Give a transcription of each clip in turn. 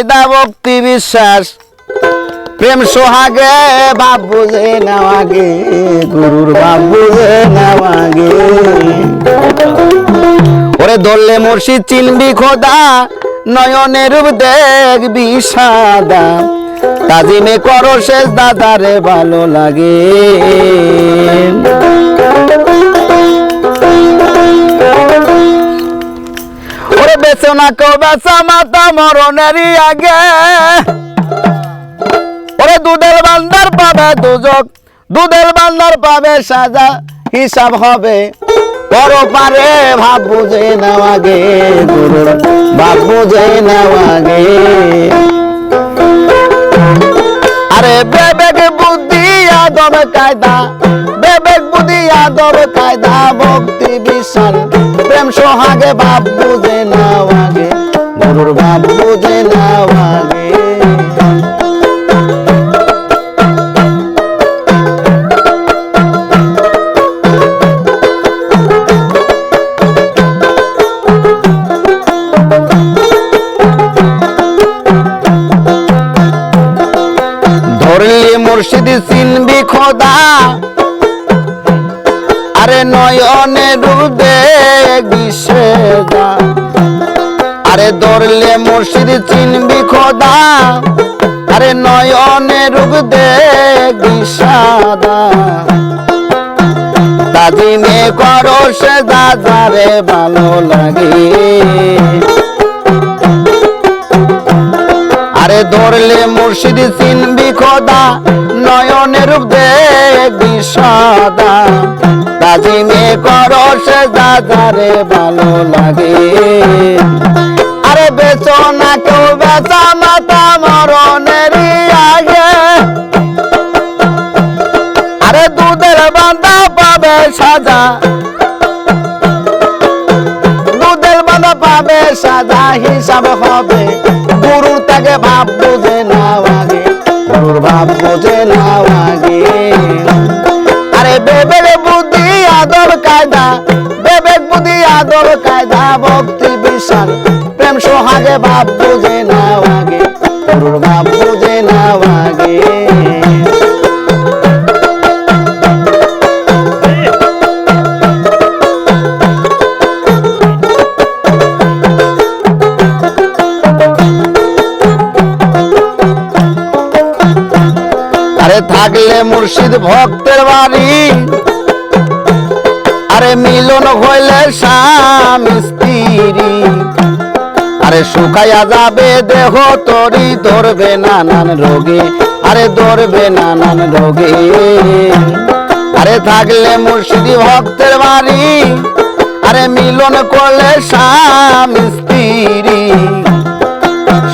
কায়দা ভক্তি বিশ্বাস। প্রেম সোহাগে ভাব বুঝে নেওয়াগে গুরুর ভাব বুঝে নেওয়াগে ওরে ধরলে মুর্শিদ চিনবি খোদা, নয়নের দেখবি সাদা তাজিমে করো শেষ দাদারে ভালো লাগে। কেউ বেচা মাতা মরণেরই আগে। ওরে দুধের বান্দার পাবে দুজক, দুধের বান্দার পাবে সাজা, হিসাব হবে। বড় পারে ভাব বুঝে ভাব বুঝে আরে বুদ্ধি কায়দা, বেবেক বুদ্ধি, আদব কায়দা, ভক্তি বিশাল প্রেম, সোহাগে ভাব বুঝে নেওয়াগে খোদা। আরে নয়নে রুদে গিসেদা আরে ধরলে মুর্শিদি চিনবি খোদা। আরে নয়নে গিসাদা দাদিমে করো সে দাদারে ভালো লাগে। আরে ধরলে মুর্শিদি চিনবি খোদা। নয়নের রূপ দেখবি সদা কাজিমে করো দাদারে ভালো লাগে। আরে বেচো না কেউ, বেচা মাতা মরণের আগে। আরে দুধের বান্দা পাবে সাজা। দুধের বাঁধা পাবে সাদা হিসাব হবে। গুরুর তাকে ভাব বুঝে ভাব বুঝে নাও আগে আরে বেবের বুদ্ধি আদর কায়দা। বেবেক বুদ্ধি আদর কায়দা, ভক্তি বিশাল প্রেম সোহাগে বাপ বুঝে আগে থাকলে মুর্শিদ ভক্তের বাড়ি আরে মিলন হইলে স্বামী স্ত্রী। আরে শুকাইয়া যাবে দেহ তরি, ধরবে নানান রোগে। আরে ধরবে নানান রোগে। আরে থাকলে মুর্শিদি ভক্তের বাড়ি আরে মিলন করলে স্বামী স্ত্রী।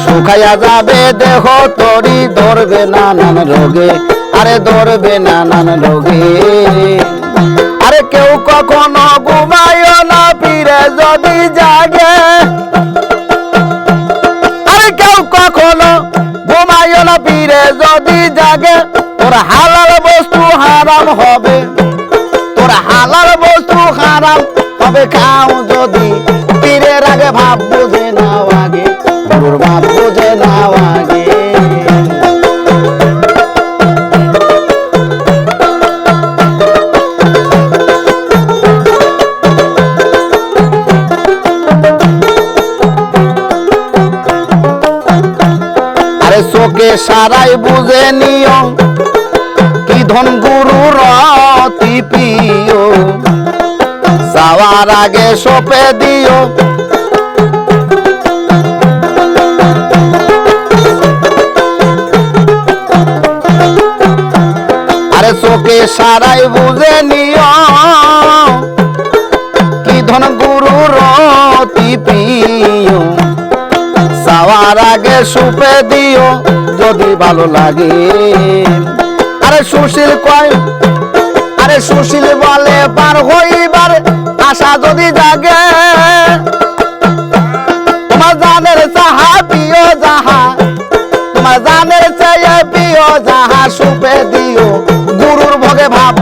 শুকাইয়া যাবে দেহ তরি, ধরবে নানান রোগে। আরে ধরবে নানান রোগে। আরে কেউ কখনো ঘুমায় না, ফিরে যদি জাগে। আরে কেউ কখনো ঘুমায় না, ফিরে যদি জাগে। তোর হালাল বস্তু হারাম হবে। তোর হালাল বস্তু হারাম হবে, খাও যদি। পীরের আগে ভাব বুঝে চোখে সারাই বুঝে নিও কি ধন গুরু রতি পিও যাওয়ার আগে সপে দিও। আরে চোখে সারাই বুঝে নিও কি ধন গুরু রতি পিও যাওয়ার আগে সুপে দিও, যদি ভালো লাগে। আরে সুশীল কয়, আরে সুশীল বলে, পার হইবার আশা যদি জাগে। তোমার জানের চাহা পিও যাহা তোমার জানের চেয়ে পিও যাহা, সুপে দিও, গুরুর ভোগে ভাব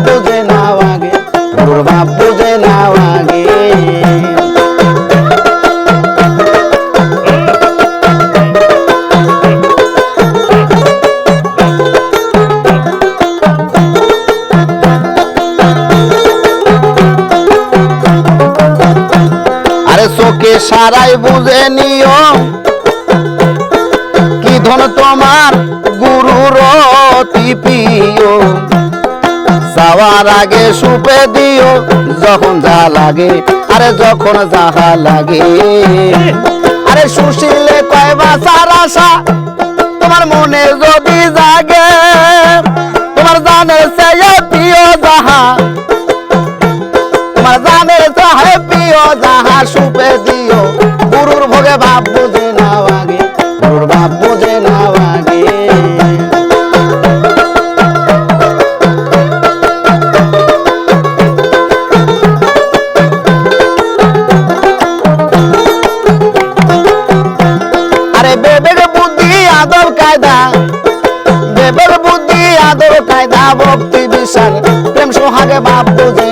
সারাই বুঝে নিও। কি ধন তোমার গুরুর অতি যাওয়ার আগে সুপে দিও, যখন যা লাগে, আরে যখন যাহা লাগে। আরে সুশীলে কয় বাসার তোমার মনে যদি জাগে, তোমার জানের চেয়ে প্রিয় যাহা। প্রিয় যাহা সুপে দিও। গুরুর ভোগে ভাব বুঝে না আগে, গুরুর ভাব বুঝে না আগে। আরে বেবের বুদ্ধি, আদর কায়দা। বেবের বুদ্ধি, আদর কায়দা, ভক্তি বিশাল। প্রেম সোহাগে বাপ বুঝে